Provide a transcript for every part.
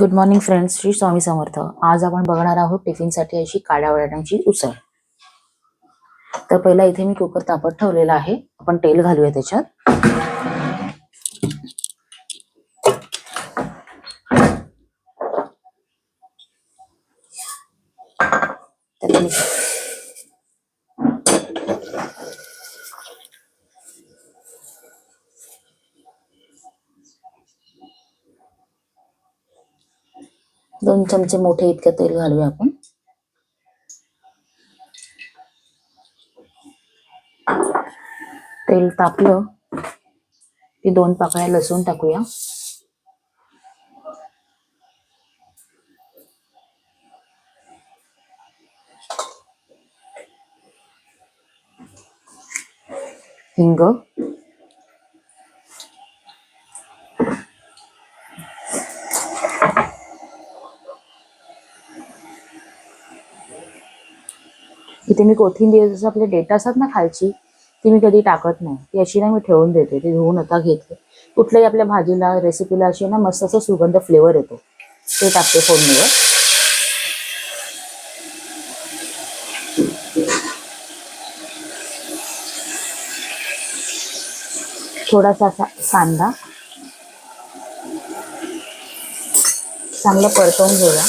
Good morning friends Shri Swami Samarth. आज आपण बघणार आहोत टिफिनसाठी अशी काळ्या बटाट्यांची उसळ. तर पहिला इथे मी कुकर तापत ठेवलेला आहे. आपण तेल घालूया त्याच्यात. दोन चमचे मोठे इतकं तेल घालूया आपण. तेल तापलं की दोन पाकळ्या लसूण टाकूया. हिंग इथे मी कोथिंबीर जसं आपले डेटा असतात ना खालची ती मी कधी टाकत नाही. ती अशी ना मी ठेवून देते ती धुवून आता घेते. कुठल्याही आपल्या भाजीला रेसिपीला अशी ना मस्त असं सुगंध फ्लेवर येतो. ते टाकते फोडणीवर. थोडासा असा कांदा चांगला परतवून घेऊया.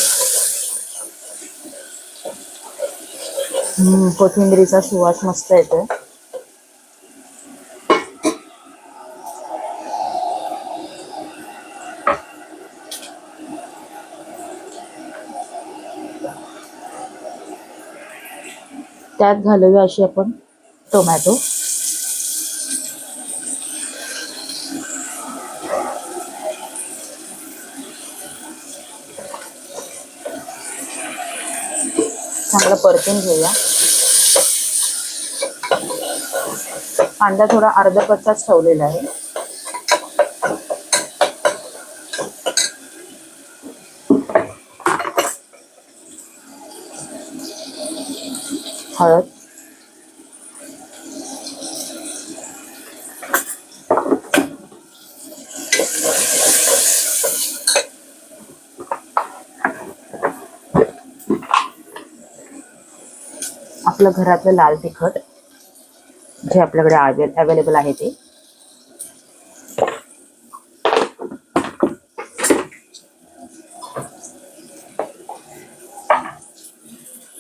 कोथिंबीरीचा सुवास मस्त येतोय. त्यात घालूया अशी आपण टोमॅटो. चांगलं परतून घेऊया. कांदा थोडा अर्धा कच्चाच ठेवलेला आहे. हळद. आपलं घरातलं लाल तिखट जे आपल्याकडे अवेलेबल आहे ते.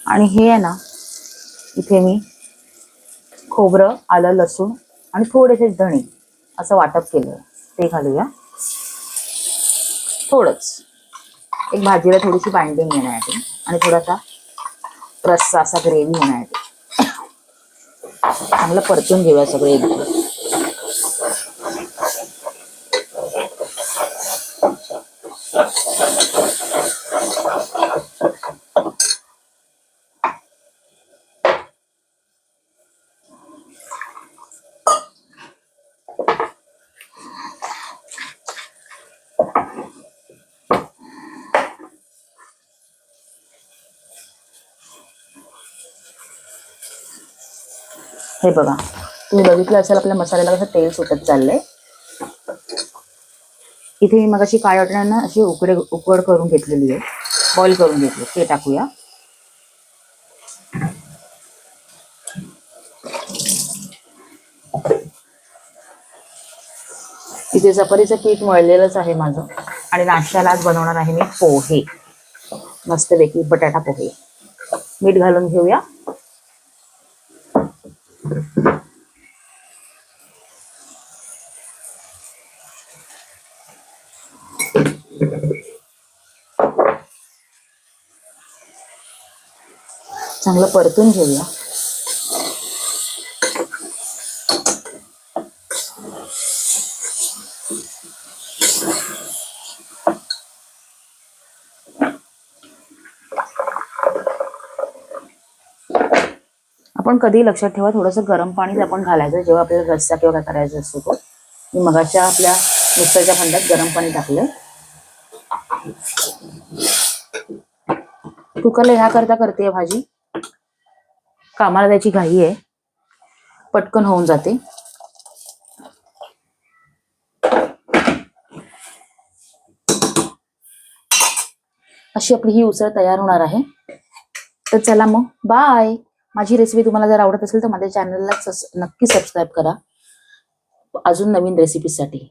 आणि हे आहे ना इथे मी खोबरं आलं लसूण आणि थोडेसे धणे असं वाटप केलं ते घालूया. थोडंच. एक भाजीला थोडीशी बाइंडिंग येण्यासाठी आणि थोडासा रस्सा असा ग्रेव्ही होणार चांगलं परतून घेऊया सगळे एकदम हे बघा. तुम्ही बघितलं असेल आपल्या मसाल्याला कसं तेल सुटत चाललंय. इथे मी मग अशी काय वाटणार अशी उकडे उकड करून घेतलेली आहे. बॉईल करून घेतली ते टाकूया. इथे चपातीचं पीठ मळलेलंच आहे माझं. आणि नाश्त्याला आज बनवणार आहे मी पोहे. मस्तपैकी बटाटा पोहे. मीठ घालून घेऊया. चांगलं परतून घेऊया. आपण कधी लक्षात ठेवा थोडंसं गरम पाणी आपण घालायचं. जेव्हा आपल्याला रस्सा किंवा काय करायचा असतो तो मी मगाच्या आपल्या मिक्सरच्या भांड्यात गरम पाणी टाकलं कुकरला ह्या करता करते भाजी. कामाला त्याची घाई आहे. पटकन होऊन जाते. अशी आपली ही उसळ तयार होणार आहे. तर चला मग बाय माझी रेसिपी तुम्हाला जर आवडत असेल तर माझ्या चॅनलला नक्की सबस्क्राईब करा. अजून नवीन रेसिपीसाठी